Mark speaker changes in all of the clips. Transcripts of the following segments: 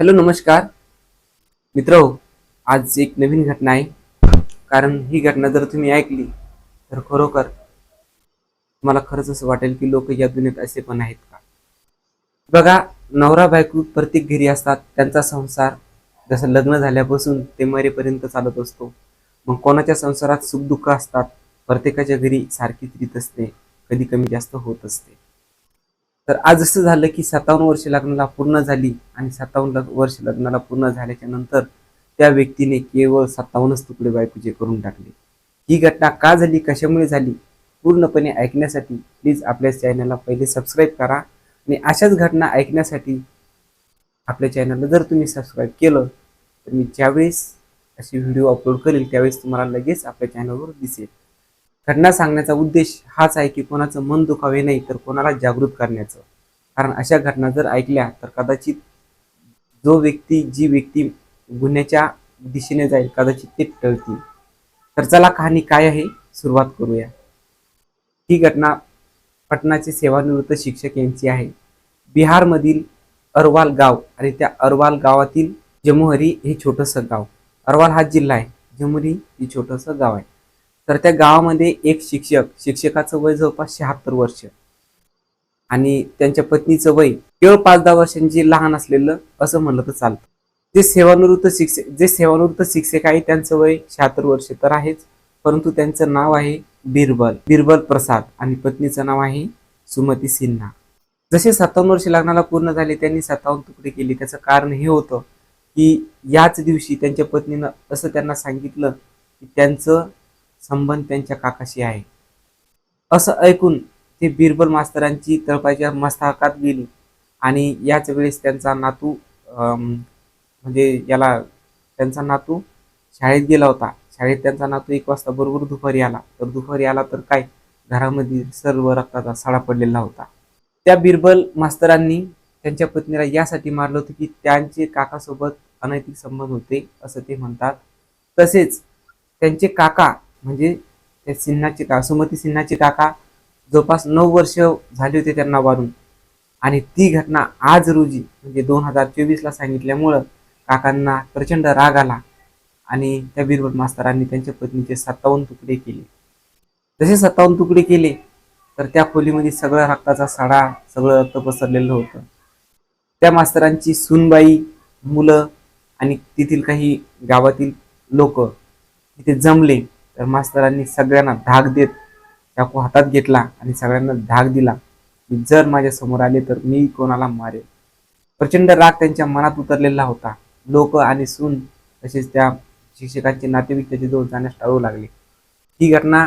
Speaker 1: Hello नमस्कार. मित्र हो, आज एक नवीन घटना आहे. कारण ही घटना जर तुम्ही ऐकली तर खरोखर मला खरंच असं वाटेल की लोक या दुनियेत असे पण आहेत का? बघा नवरा बायको प्रत्येक घरी असतात. त्यांचा संसार जसं लग्न झाल्यापासून ते मरेपर्यंत चालत असतो. मग कोणाच्या संसारात सुखदुःख असतात प्रत्येकाच्या घरी सारखीच रीत असते. कधी कमी जास्त होत असते. तर आज असं झालं की सत्तावन्न वर्ष लग्नाला पूर्ण झाली आणि सत्तावन्न वर्ष लग्नाला पूर्ण झाल्याच्यानंतर त्या व्यक्तीने केवळ सत्तावन्नच तुकडे बायकोचे करून टाकले. ही घटना का झाली कशामुळे झाली पूर्णपणे ऐकण्यासाठी प्लीज आपल्या चॅनलला पहिले सबस्क्राईब करा आणि अशाच घटना ऐकण्यासाठी आपल्या चॅनलला जर तुम्ही सबस्क्राईब केलं तर मी ज्यावेळेस असे व्हिडिओ अपलोड करेल त्यावेळेस तुम्हाला लगेच आपल्या चॅनलवर दिसेल. घटना सांगण्याचा उद्देश हाच आहे की कोणाचं मन दुखावे नाही तर कोणाला जागृत करण्याचं. कारण अशा घटना जर ऐकल्या तर कदाचित जो व्यक्ती जी व्यक्ती गुन्ह्याच्या दिशेने जाईल कदाचित ते टळतील. तर चला कहाणी काय आहे सुरुवात करूया. ही घटना पटनाचे सेवानिवृत्त शिक्षक यांची आहे. बिहारमधील अरवाल गाव आणि त्या अरवाल गावातील जमुहरी हे छोटंसं गाव. अरवाल हा जिल्हा आहे. जमुरी हे छोटंसं गाव आहे. तर त्या गावामध्ये एक शिक्षक शिक्षकाचं वय जवळपास शहात्तर वर्ष. आणि त्यांच्या पत्नीचं वय केवळ पाच दहा वर्षांची लहान असलेलं असं म्हणलं तर चालतं. जे सेवानिवृत्त शिक्षक जे सेवानिवृत्त शिक्षक आहे त्यांचं वय शहात्तर वर्ष तर आहेच. परंतु त्यांचं नाव आहे बिरबल बिरबल प्रसाद आणि पत्नीचं नाव आहे सुमती सिन्हा. जसे सत्तावन्न वर्ष लग्नाला पूर्ण झाले त्यांनी सत्तावन्न तुकडे केले. त्याचं कारण हे होतं की याच दिवशी त्यांच्या पत्नीनं असं त्यांना सांगितलं की त्यांचं संबंध त्यांच्या काकाशी आहे. असं ऐकून ते बिरबल मास्तरांची तळपायच्या मस्तकात गेली आणि याच वेळेस त्यांचा नातू म्हणजे याला त्यांचा नातू शाळेत गेला होता. शाळेत त्यांचा नातू एक वाजता बरोबर दुपारी आला. तर दुपारी आला तर काय? घरामध्ये सर्व रक्ताचा सडा पडलेला होता. त्या बिरबल मास्तरांनी त्यांच्या पत्नीला यासाठी मारलं होतं की त्यांचे काकासोबत अनैतिक संबंध होते असं ते म्हणतात. तसेच त्यांचे काका म्हणजे त्या सिन्हाचे का सुमती सिन्हाचे काका जवळपास नऊ वर्ष झाली होते त्यांना वारून. आणि ती घटना आज रोजी म्हणजे दोन हजार चोवीसला सांगितल्यामुळं काकांना प्रचंड राग आला आणि त्या बिरबल मास्तरांनी त्यांच्या पत्नीचे सत्तावन्न तुकडे केले. जसे सत्तावन्न तुकडे केले तर त्या खोलीमध्ये सगळं रक्ताचा सडा सगळं रक्त पसरलेलं होतं. त्या मास्तरांची सूनबाई मुलं आणि तेथील काही गावातील लोक तिथे जमले. तर मास्तरांनी सगळ्यांना धाक देत चाकू हातात घेतला आणि सगळ्यांना धाक दिला. की जर माझ्यासमोर आले तर मी कोणाला मारेल प्रचंड राग त्यांच्या मनात उतरलेला होता. लोक आणि सून तसेच त्या शिक्षकांचे नातेवाईक त्याचे जवळ जाण्यास टाळू लागले. ही घटना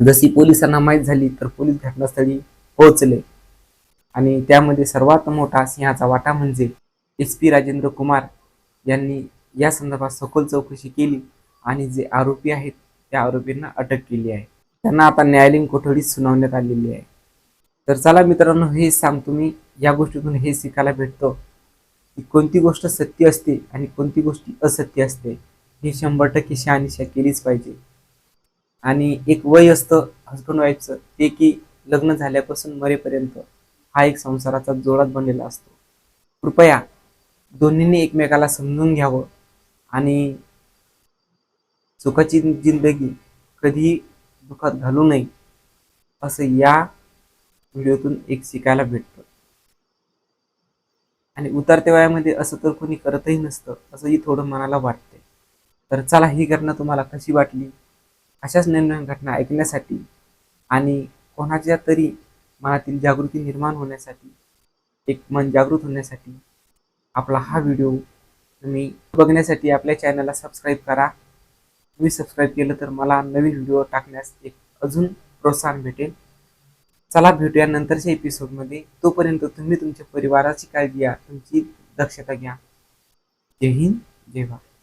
Speaker 1: जशी पोलिसांना माहीत झाली तर पोलीस घटनास्थळी पोहोचले. आणि त्यामध्ये सर्वात मोठा सिंहाचा वाटा म्हणजे एस पी राजेंद्र कुमार यांनी या संदर्भात सखोल चौकशी केली आणि जे आरोपी आहेत त्या आरोपींना अटक केली आहे. त्यांना आता न्यायालयीन कोठडीत सुनावण्यात आलेली आहे. तर चला मित्रांनो हे सांगतो मी. या गोष्टीतून हे शिकायला भेटतं की कोणती गोष्ट सत्य असते आणि कोणती गोष्टी असत्य असते. हे शंभर टक्के शहानिशा केलीच पाहिजे. आणि एक वय असतं हजबंड वाईफचं ते की लग्न झाल्यापासून मरेपर्यंत हा एक संसाराचा जोडात बनलेला असतो. कृपया दोन्हींनी एकमेकाला समजून घ्यावं आणि सुखाची जिंदगी कधीही दुःखात घालू नये असं या व्हिडिओतून एक शिकायला भेटतं. आणि उतरत्या वयामध्ये असं तर कोणी करतही नसतं असंही थोडं मनाला वाटते तर चला ही घटना तुम्हाला कशी वाटली अशाच नवीन घटना ऐकण्यासाठी आणि कोणाच्या तरी मनातील जागृती निर्माण होण्यासाठी एक मन जागृत होण्यासाठी आपला हा व्हिडिओ तुम्ही बघण्यासाठी आपल्या चॅनलला सबस्क्राईब करा. तुम्ही सबस्क्राईब केलं तर मला नवीन व्हिडिओ टाकण्यास एक अजून प्रोत्साहन भेटेल. चला भेटूया नंतरच्या एपिसोडमध्ये तोपर्यंत तुम्ही तुमच्या परिवाराची काळजी घ्या तुमची दक्षता घ्या. जय हिंद जय भारत.